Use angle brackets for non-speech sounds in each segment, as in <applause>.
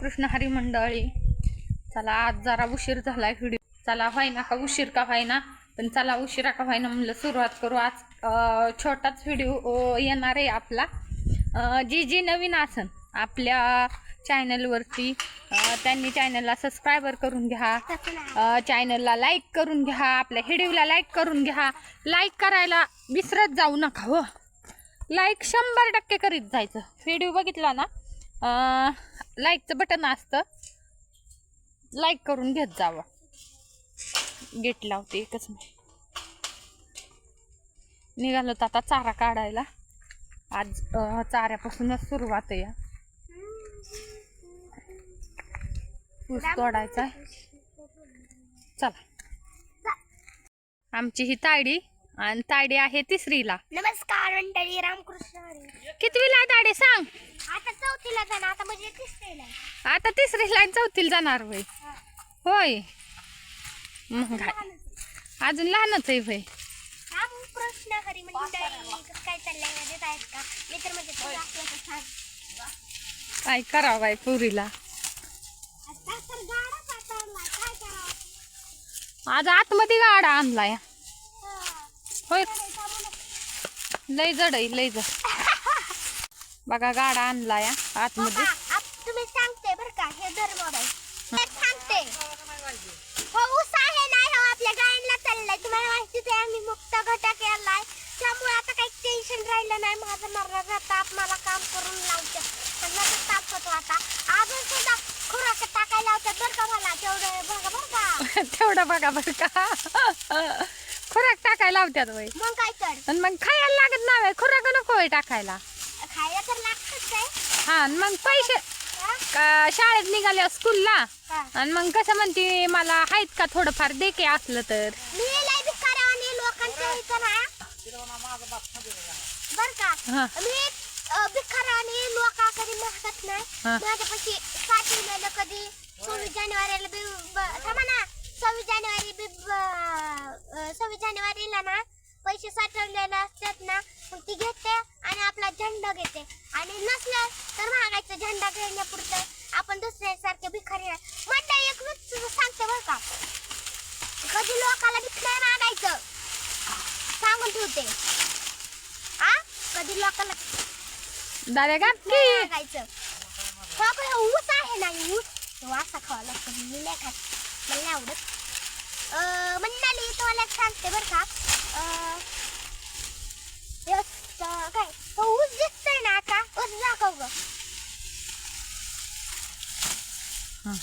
रामकृष्ण हरी मंडळी. चला आज जरा उशीर झालाय व्हिडिओ. चला व्हायना का उशीर का व्हायना? पण चला उशिरा का व्हायना म्हणलं सुरुवात करू. आज छोटाच व्हिडिओ येणार आहे आपला. जी जी नवीन आसन आपल्या चॅनलवरती त्यांनी चॅनलला सबस्क्रायबर करून घ्या. चॅनलला लाईक करून घ्या. आपल्या हिडिओला लाईक करून घ्या. लाईक करायला विसरत जाऊ नका हो. लाईक शंभर टक्के करीत जायचं. व्हिडिओ बघितला ना? लाईकचं बटन असतं. लाईक करून घेत जावं. गेट लावते एकच मी निघालो तर आता चारा काढायला. आज चाऱ्यापासूनच सुरुवात आहे. या ऊस तोडायचा चला. आमची ही तायडी आणि तायडी आहे तिसरीला. नमस्कार मंडळी रामकृष्ण कितवीला तायडी सांग. चौथीला जाणार आता म्हणजे तिसरीला आहे. आता तिसरीला आणि चौथीला जाणार होय. होय. मग काय? अजून लहानच आहे काय चाललंय मजेत आहेत का? मी तर म्हणजे सांग. काय करावं बाई पुरीला? आज आतमध्ये गाडा आणलाय. होय. लय जड आहे लय जड. <laughs> बघा गाडा आणलाय आतमध्ये. बाबा, आप- तुम्ही सांगते बरं का हे धर मोबाईल. हे सांगते. हो ऊस आहे ना हो आपल्या गायनला चाललाय. तुम्हाला माहितीच आहे आम्ही मुक्त घटक त्यामुळे आता काही टेन्शन राहिलं नाही. माझं मरणाचा ताप मला काम करून लावते. मरणाचा ताप होतो आता. अजून सुद्धा खुराक टाकायला लावतात बरं का मला. <laughs> तेवढं बघा बरं का. तेवढं बघा बरं का. खुराक टाकायला लावत्यात वय मग काय आणि मग खायला लागत नाही खुराक नको टाकायला खायला तर लागतच आहे हा आणि मग पैसे? का शाळेत निघाल्या स्कूलला हा. आणि मग कसं म्हणते मला आहेत का थोडंफार दे की असलं तर मी लय आणि लोकांच्या इथं ना बर का हा. मी अ, आणि मागत नाही हा. माझ्यापाशी कधी सव्वीस जानेवारीला बी ब- थांबा ना सव्वीस जानेवारी बी ब- अ, सव्वीस जानेवारीला ना पैसे साठवलेले असतात ना मग ती घेते आणि आपला झेंडा घेते. आणि नसलं तर महागायचं झेंडा घेण्यापुरतं आपण दुसऱ्यासारखे भिकारी आहे. मंडळी एक सांगते बरं का. कधी लोकाला भीक नाही मागायचं सांगून ठेवते. आ? कधी लोकांना दादा का. नाही मागायचं ऊस आहे ना ऊस? तो असा खावा लागतो. मी नाही खात. मला नाही आवडत. अं, मंडळी तुम्हाला एक सांगते बरं का अं, हे असं काय तो ऊस दिसतोय ना आता ऊस दाखव ग हा.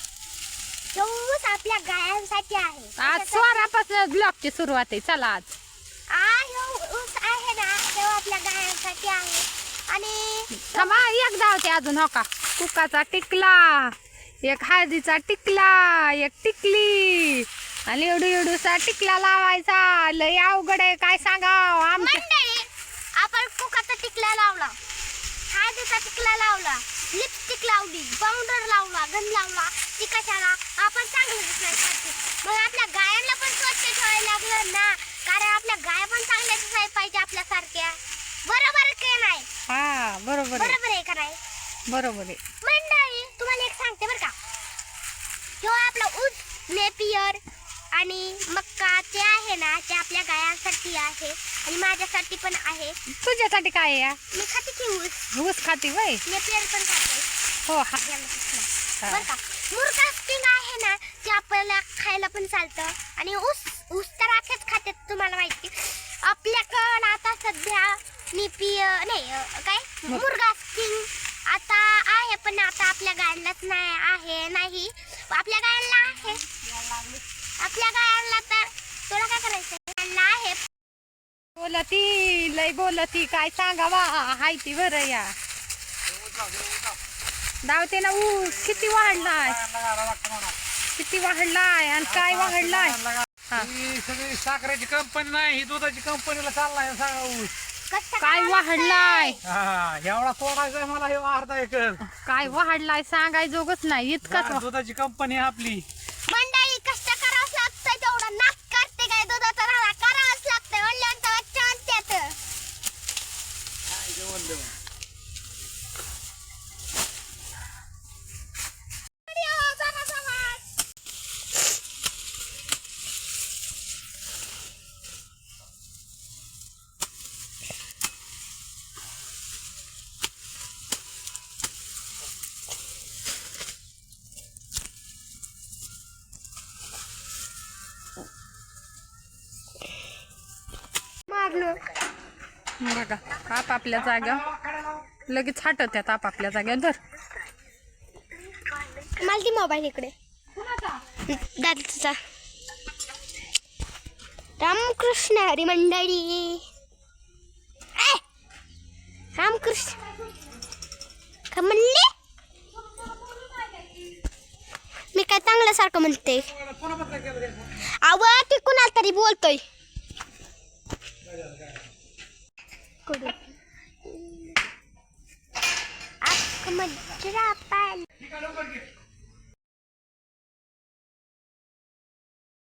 ऊस आपल्या गायांसाठी आहे. आज स्वारापासून ब्लॉगची सुरुवात आहे. चला आज. आ, ह्यो ऊस आहे ना तो आपल्या गायांसाठी आहे. आणि थांबा एक धावते अजून हो का? कुकाचा टिकला एक हळदीचा टिकला एक टिकली आणि एवढू एवढूसा टिकला लावायचा. लय अवघड आहे काय सांगाव? आमच्या मंडळी आपण कुकाचा टिकला लावला. हळदीचा टिकला लावला. लिपस्टिक लावली पावडर लावला गंध लावला ती कशाला आपण चांगलं दिसण्यासाठी मग आपल्या गायांना पण स्वच्छ ठेवायला लागलं ना. कारण आपल्या गाया पण चांगल्या दिसायला पाहिजे आपल्यासारख्या. बरोबर की नाही? हा बरोबर आहे. बरोबर आहे का नाही? बरोबर आहे. मंडळी तुम्हाला एक सांगते बरं का. जो आपला ऊस नेपियर आणि मक्का ते आहे ना ते आपल्या गायांसाठी आहे आणि माझ्यासाठी पण आहे. तुझ्यासाठी काय आहे या? मी खाते की ऊस? ऊस खाती वय नेपियर पण खाते. हो हा. हा. बरं का? मुर्गा स्टिंग आहे ना ते आपल्याला खायला पण चालतं. आणि ऊस ऊस तर आखेच खातात तुम्हाला माहिती. आपल्याकडं आता सध्या निपी नाही अं, काय? मुर- मुर्गा स्टिंग आता आहे पण आता आपल्या गायलाच नाही आहे नाही. आपल्या गायला आहे. आपल्या गायला तर तुला काय करायचं आहे. बोलती लय बोलती. काय सांगावा? हाय ती बरं या. धावते ना ऊस. किती वाढलाय? किती वाढलाय आणि काय वाढलाय? हा. ही सगळी साखरेची कंपनी नाही ही दुधाची कंपनीला चाललाय सांगा ऊस. काय वाढलाय? हा एवढा तोडायचा आहे मला हे अर्धा एकर काय वाढलाय सांगाय जोगच नाही इतकाच वा- दुधाची कंपनी आहे आपली. मंडळी काढणं बघा आपापल्या जाग्या. लगेच हटत आहेत आपापल्या जाग्या. धर. मला ती मोबाईल इकडे. दादाचा. रामकृष्ण हरी मंडळी! रामकृष्ण. का म्हणले मी काय चांगल्यासारखं म्हणते. आव ते कुणाला तरी बोलतोय. これ。